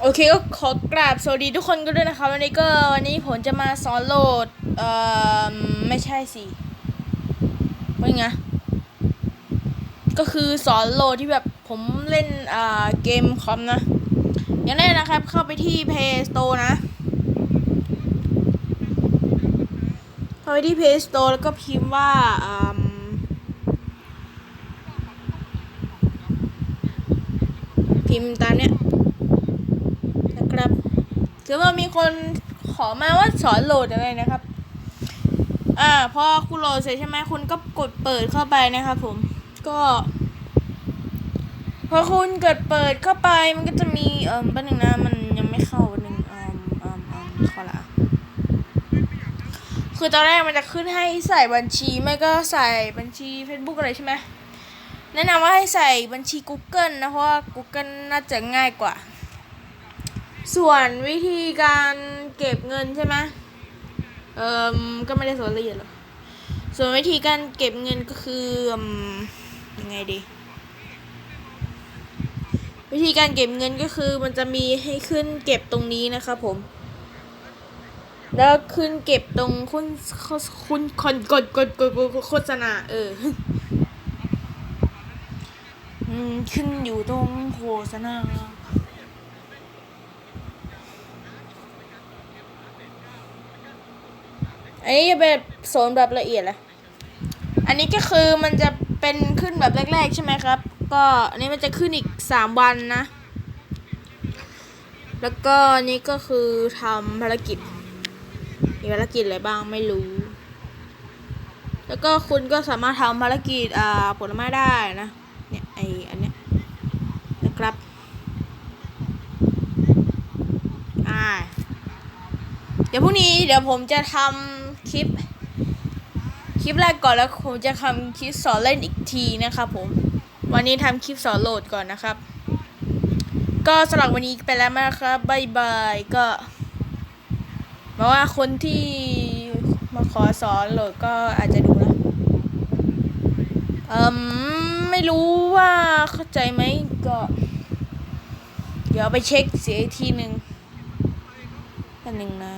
โอเคก็ขอกราบสวัสดีทุกคนกันด้วยนะคะวันนี้ก็วันนี้ผมจะมาสอนโหลด เอ่อ ไม่ใช่สิว่าไงก็คือสอนโหลดที่แบบผมเล่นอ่าเกมคอมนะอย่างแรกนะครับ เข้าไปที่ Play Store นะ เข้าไปที่ Play Store แล้วก็พิมพ์ว่าอืมพิมพ์ตามเนี้ย นะครับถือว่ามีคนขอมาว่าสอนโหลดอะไรนะครับ อ่าพอคุณโหลดเสร็จใช่ไหมคุณก็กดเปิดเข้าไปนะครับผม ก็ พอคุณกดเปิดเข้าไปมันก็จะมีเอ่อแป๊บนึงนะมันยังไม่เข้าแป๊บนึงเอ่อเอ่อเอ่อขอละคือตอนแรกมันจะขึ้นให้ใส่บัญชีไม่ก็ใส่บัญชี Facebook อะไรใช่ไหมแนะนำว่าให้ใส่บัญชี Google นะ เพราะว่า Google น่าจะง่ายกว่า ส่วนวิธีการเก็บเงินใช่ไหมเอ่อก็ไม่ได้สอนละเอียดหรอกส่วนวิธีการเก็บเงินก็คืออยังไงดี วิธีการเก็บเงินก็คือมันจะมีให้ขึ้นเก็บตรงนี้นะครับผม แล้วขึ้นเก็บตรงคุณคุณคนกดกดกดโฆษณาเออขึ้นอยู่ตรงโฆษณา อันนี้จะเป็นโซนแบบละเอียดแหละอันนี้ก็คือมันจะเป็นขึ้นแบบแรก ๆ ใช่ไหมครับ ก็อันนี้มันจะขึ้นอีกสามวันนะ แล้วก็อันนี้ก็คือทำภารกิจ มีภารกิจอะไรบ้างไม่รู้ แล้วก็คุณก็สามารถทำภารกิจอ่าผลไม้ได้นะ เนี่ยไออันเนี้ยนะครับอ่าเดี๋ยวพรุ่งนี้เดี๋ยวผมจะทำ คลิป คลิปแรกก่อนแล้วผมจะทำคลิปสอนเล่นอีกทีนะครับผม วันนี้ทำคลิปสอนโหลดก่อนนะครับ ก็สำหรับวันนี้ไปแล้วนะครับบายบายก็มาว่าคนที่มาขอสอนโหลดก็อาจจะดูนะเอืมไม่รู้ว่าเข้าใจไหมก็ เดี๋ยวไปเช็คเสียทีหนึ่งอันหนึ่งนะ